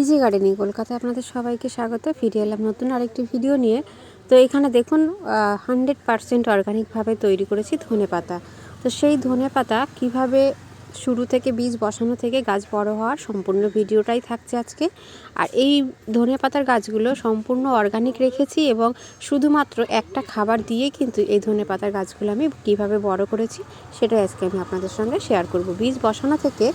Easy gardening, কলকাতায় আপনাদের সবাইকে স্বাগত। ফিরে এলাম নতুন আরেকটি ভিডিও নিয়ে। তো এখানে দেখুন হান্ড্রেড পারসেন্ট অর্গানিকভাবে তৈরি করেছি ধনে পাতা। তো সেই ধনে পাতা কীভাবে শুরু থেকে বীজ বসানো থেকে গাছ বড় হওয়ার সম্পূর্ণ ভিডিওটাই থাকছে আজকে। আর এই ধনে পাতার গাছগুলো সম্পূর্ণ অর্গানিক রেখেছি এবং শুধুমাত্র একটা খাবার দিয়ে কিন্তু এই ধনে পাতার গাছগুলো আমি কীভাবে বড় করেছি, সেটাই আজকে আমি আপনাদের সঙ্গে শেয়ার করব। বীজ বসানো থেকে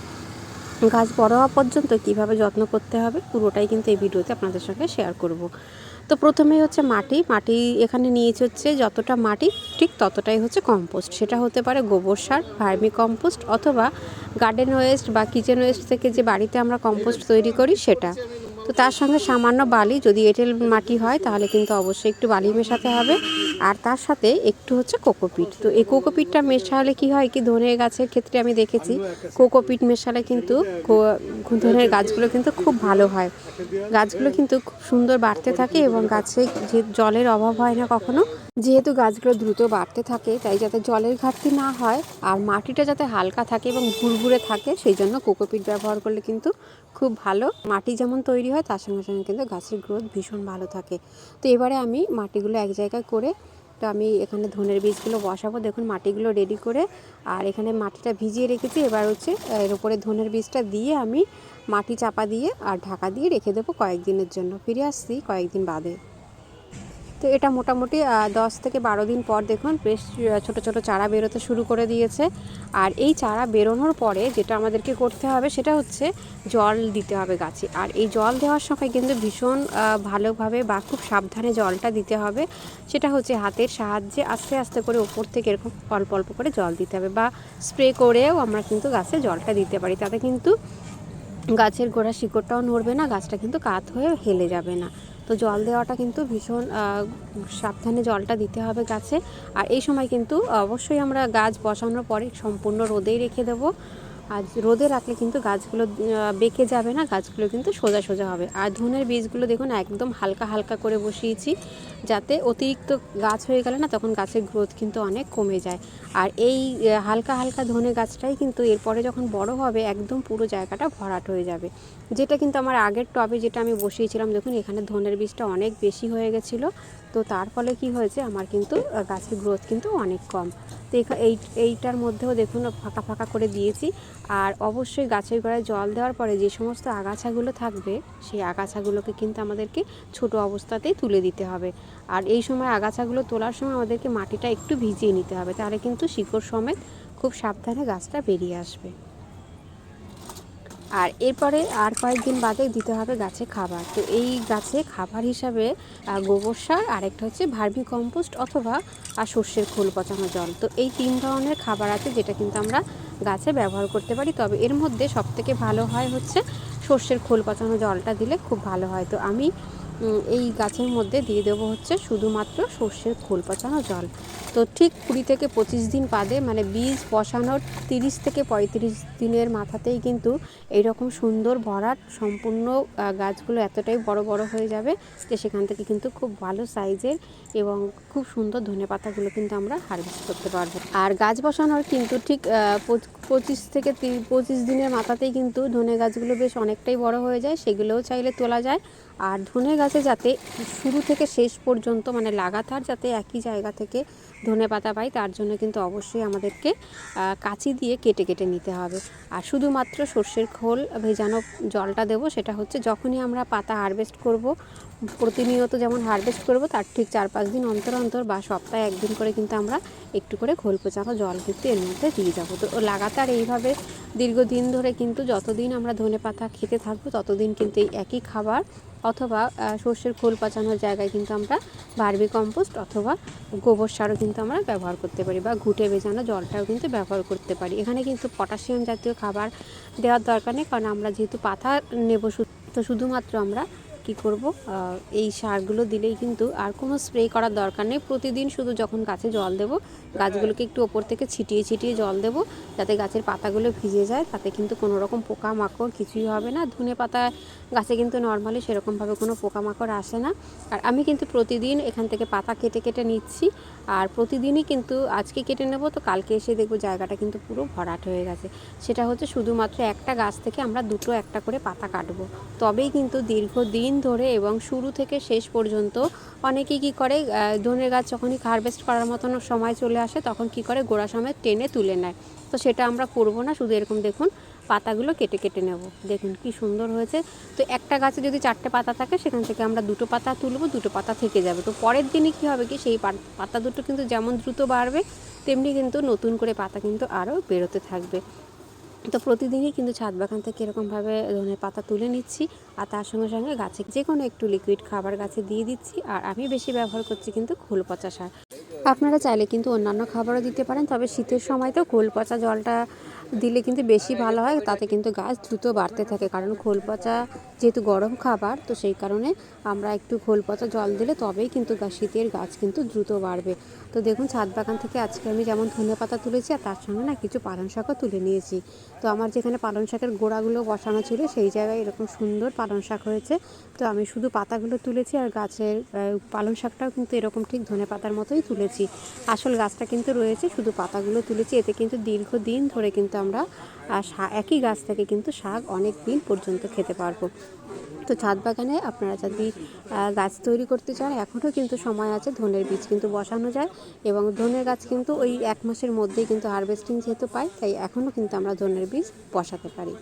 গাছ বড় হওয়া পর্যন্ত কীভাবে যত্ন করতে হবে, পুরোটাই কিন্তু এই ভিডিওতে আপনাদের সঙ্গে শেয়ার করব। তো প্রথমেই হচ্ছে মাটি মাটি এখানে নিয়েছি হচ্ছে যতটা মাটি, ঠিক ততটাই হচ্ছে কম্পোস্ট সেটা হতে পারে গোবর সার, ভার্মি কম্পোস্ট অথবা গার্ডেন ওয়েস্ট বা কিচেন ওয়েস্ট থেকে যে বাড়িতে আমরা কম্পোস্ট তৈরি করি সেটা। তো তার সঙ্গে সামান্য বালি, যদি এঁটেল মাটি হয় তাহলে কিন্তু অবশ্যই একটু বালি মেশাতে হবে। আর তার সাথে একটু হচ্ছে কোকোপিট। তো এই কোকোপিটটা মেশালে কি হয় কি, ধনের গাছের ক্ষেত্রে আমি দেখেছি, কোকোপিট মেশালে কিন্তু ধনের গাছগুলো কিন্তু খুব ভালো হয়। গাছগুলো কিন্তু খুব সুন্দর বাড়তে থাকে এবং গাছে যে জলের অভাব হয় না কখনো যেহেতু গাছগুলো দ্রুত বাড়তে থাকে, তাই যাতে জলের ঘাটতি না হয় আর মাটিটা যাতে হালকা থাকে এবং ভুরভুরে থাকে, সেই জন্য কোকোপিট ব্যবহার করলে কিন্তু খুব ভালো। মাটি যেমন তৈরি হয়, তার সঙ্গে সঙ্গে কিন্তু গাছের গ্রোথ ভীষণ ভালো থাকে। তো এবারে আমি মাটিগুলো এক জায়গায় করে, তো আমি এখানে ধনের বীজগুলো বসাবো। দেখুন, মাটিগুলো রেডি করে আর এখানে মাটিটা ভিজিয়ে রেখেছি। এবার হচ্ছে, এর উপরে ধনের বীজটা দিয়ে আমি মাটি চাপা দিয়ে আর ঢাকা দিয়ে রেখে দেবো কয়েকদিনের জন্য। ফিরে আসছি কয়েকদিন বাদে। তো এটা মোটামুটি দশ থেকে বারো দিন পর দেখুন বেশ ছোট ছোট চারা বেরোতে শুরু করে দিয়েছে। আর এই চারা বেরোনোর পরে যেটা আমাদেরকে করতে হবে সেটা হচ্ছে জল দিতে হবে গাছে। আর এই জল দেওয়ার সময় কিন্তু ভীষণ ভালোভাবে বা খুব সাবধানে জলটা দিতে হবে। সেটা হচ্ছে হাতের সাহায্যে আস্তে আস্তে করে ওপর থেকে এরকম অল্প অল্প করে জল দিতে হবে বা স্প্রে করেও আমরা কিন্তু গাছে জলটা দিতে পারি। তাতে কিন্তু গাছের গোড়া শিকড়টাও নড়বে না, গাছটা কিন্তু কাত হয়ে হেলে যাবে না। তো জল দেওয়াটা কিন্তু ভীষণ সাবধানে জলটা দিতে হবে গাছে। আর এই সময় কিন্তু অবশ্যই আমরা গাছ বসানোর পরে সম্পূর্ণ রোদেই রেখে দেবো। আর রোদে রাখলে কিন্তু গাছগুলো বেঁকে যাবে না, গাছগুলো কিন্তু সোজা সোজা হবে। আর ধনের বীজগুলো দেখুন, একদম হালকা হালকা করে বসিয়েছি যাতে অতিরিক্ত গাছ হয়ে গেলে না তখন গাছের গ্রোথ কিন্তু অনেক কমে যায়। আর এই হালকা হালকা ধনে গাছটাই কিন্তু এরপরে যখন বড় হবে একদম পুরো জায়গাটা ভরাট হয়ে যাবে। যেটা কিন্তু আমার আগের টবে যেটা আমি বসিয়েছিলাম, দেখুন এখানে ধনের বীজটা অনেক বেশি হয়ে গেছিল। তো তার ফলে কি হয়েছে, আমার কিন্তু গাছের গ্রোথ কিন্তু অনেক কম। তো এই, এইটার মধ্যেও দেখুন, ফাঁকা ফাঁকা করে দিয়েছি। আর অবশ্যই গাছের গোড়ায় জল দেওয়ার পরে যে সমস্ত আগাছাগুলো থাকবে, সেই আগাছাগুলোকে কিন্তু আমাদেরকে ছোট অবস্থাতেই তুলে দিতে হবে। আর এই সময় আগাছাগুলো তোলার সময় আমাদেরকে মাটিটা একটু ভিজিয়ে নিতে হবে, তাহলে কিন্তু শিকড় সমেত খুব সাবধানে গাছটা বেরিয়ে আসবে। আর এরপরে আর কয়েকদিন বাদে দিতে হবে গাছে খাবার। তো এই গাছে খাবার হিসাবে গোবর সার, আরেকটা হচ্ছে ভার্মি কম্পোস্ট অথবা আর সর্ষের খোল পচানো জল। তো এই তিন ধরনের খাবার আছে যেটা কিন্তু আমরা গাছে ব্যবহার করতে পারি। তবে এর মধ্যে সবথেকে ভালো হয় হচ্ছে সর্ষের খোল পচানো জলটা দিলে খুব ভালো হয়। তো আমি এই গাছের মধ্যে দিয়ে দেবো হচ্ছে শুধুমাত্র সর্ষের খোল পচানো জল। তো ঠিক কুড়ি থেকে পঁচিশ দিন বাদে মানে বীজ বসানোর তিরিশ থেকে পঁয়ত্রিশ দিনের মাথাতেই কিন্তু এইরকম সুন্দর ভরাট সম্পূর্ণ গাছগুলো এতটাই বড় বড় হয়ে যাবে যে সেখান থেকে কিন্তু খুব ভালো সাইজের এবং খুব সুন্দর ধনে পাতাগুলো কিন্তু আমরা হারভেস্ট করতে পারব। আর গাছ বসানোর কিন্তু ঠিক পঁচিশ থেকে পঁচিশ দিনের মাথাতেই কিন্তু ধনে গাছগুলো বেশ অনেকটাই বড় হয়ে যায়, সেগুলোও চাইলে তোলা যায়। আর ধনে গাছে যাতে শুরু থেকে শেষ পর্যন্ত মানে লাগাতার যাতে একই জায়গা থেকে ধনে পাতা পাই, তার জন্য কিন্তু অবশ্যই আমাদেরকে কাঁচি দিয়ে কেটে কেটে নিতে হবে। আর শুধুমাত্র সর্ষের খোল ভেজানো জলটা দেবো, সেটা হচ্ছে যখনই আমরা পাতা হারভেস্ট করব প্রতিনিয়ত যেমন হারভেস্ট করব, তার ঠিক চার পাঁচ দিন অন্তর অন্তর বা সপ্তাহে একদিন করে কিন্তু আমরা একটু করে খোল পচানো জল কিন্তু এর মধ্যে দিয়ে যাব। তো লাগাতার এইভাবে দীর্ঘদিন ধরে কিন্তু যতদিন আমরা ধনে পাতা খেতে থাকব, ততদিন কিন্তু এই একই খাবার অথবা সর্ষের খোল পচানোর জায়গায় কিন্তু আমরা বার্বি কম্পোস্ট অথবা গোবর সারও কিন্তু আমরা ব্যবহার করতে পারি বা ঘুটে ভেজানো জলটাও কিন্তু ব্যবহার করতে পারি। এখানে কিন্তু পটাশিয়াম জাতীয় খাবার দেওয়ার দরকার নেই, কারণ আমরা যেহেতু পাতা নেব তো শুধুমাত্র আমরা কি করব? এই সারগুলো দিলেই কিন্তু আর কোনো স্প্রে করার দরকার নেই। প্রতিদিন শুধু যখন গাছে জল দেব, গাছগুলোকে একটু ওপর থেকে ছিটিয়ে ছিটিয়ে জল দেব, যাতে গাছের পাতাগুলো ভিজে যায়। তাতে কিন্তু কোনো রকম পোকামাকড় কিছুই হবে না। ধনে পাতা গাছে কিন্তু নর্মালি সেরকমভাবে কোনো পোকামাকড় আসে না। আর আমি কিন্তু প্রতিদিন এখান থেকে পাতা কেটে কেটে নিচ্ছি। আর প্রতিদিনই কিন্তু আজকে কেটে নেব, তো কালকে এসে দেখব জায়গাটা কিন্তু পুরো ভরাট হয়ে গেছে। সেটা হচ্ছে শুধুমাত্র একটা গাছ থেকে আমরা দুটো একটা করে পাতা কাটবো। তবেই কিন্তু দীর্ঘদিন ধরে এবং শুরু থেকে শেষ পর্যন্ত অনেকেই কী করে ধনের গাছ যখনই হারভেস্ট করার মতন সময় চলে আসে তখন কি করে গোড়া সময় টেনে তুলে নেয়। তো সেটা আমরা করব না, শুধু এরকম দেখুন পাতাগুলো কেটে কেটে নেব। দেখুন কি সুন্দর হয়েছে। তো একটা গাছে যদি চারটে পাতা থাকে সেখান থেকে আমরা দুটো পাতা তুলব, দুটো পাতা থেকে যাবে। তো পরের দিনে কি হবে কি, সেই পাতা দুটো কিন্তু যেমন দ্রুত বাড়বে, তেমনি কিন্তু নতুন করে পাতা কিন্তু আরও বেরোতে থাকবে। তো প্রতিদিনই কিন্তু ছাদ বাগান থেকে এরকমভাবে ধনে পাতা তুলে নিচ্ছি আর তার সঙ্গে সঙ্গে গাছে যে কোনো একটু লিকুইড খাবার গাছে দিয়ে দিচ্ছি আর আমি বেশি ব্যবহার করছি কিন্তু খোল পচা সার। আপনারা চাইলে কিন্তু অন্যান্য খাবারও দিতে পারেন, তবে শীতের সময় তো খোল পচা জলটা দিলে কিন্তু বেশি ভালো হয় তাতে কিন্তু গাছ দ্রুত বাড়তে থাকে। কারণ খোল পচা যেহেতু গরম খাবার তো সেই কারণে আমরা একটু খোল পচা জল দিলে তবেই কিন্তু শীতের গাছ কিন্তু দ্রুত বাড়বে। তো দেখুন ছাদ বাগান থেকে আজকে আমি যেমন ধনে পাতা তুলেছি আর তার সঙ্গে না কিছু পালং শাকও তুলে নিয়েছি। তো আমার যেখানে পালং শাকের গোড়াগুলো বসানো ছিল সেই জায়গায় এরকম সুন্দর পালং শাক হয়েছে। তো আমি শুধু পাতাগুলো তুলেছি আর গাছের আহ, পালং শাকটাও কিন্তু এরকম ঠিক ধনে পাতার মতোই তুলেছি। আসল গাছটা কিন্তু রয়েছে শুধু পাতাগুলো তুলেছি এতে কিন্তু দীর্ঘদিন ধরে কিন্তু আমরা একই গাছ থেকে কিন্তু শাক অনেক দিন পর্যন্ত খেতে পারব। তো ছাদ বাগানে আপনারা যদি গাছ তৈরি করতে চান এখনও কিন্তু সময় আছে ধনের বীজ কিন্তু বসানো যায় এবং ধনের গাছ কিন্তু ওই এক মাসের মধ্যেই কিন্তু হারভেস্টিং যেহেতু পাই তাই এখনও কিন্তু আমরা ধনের বীজ বসাতে পারি।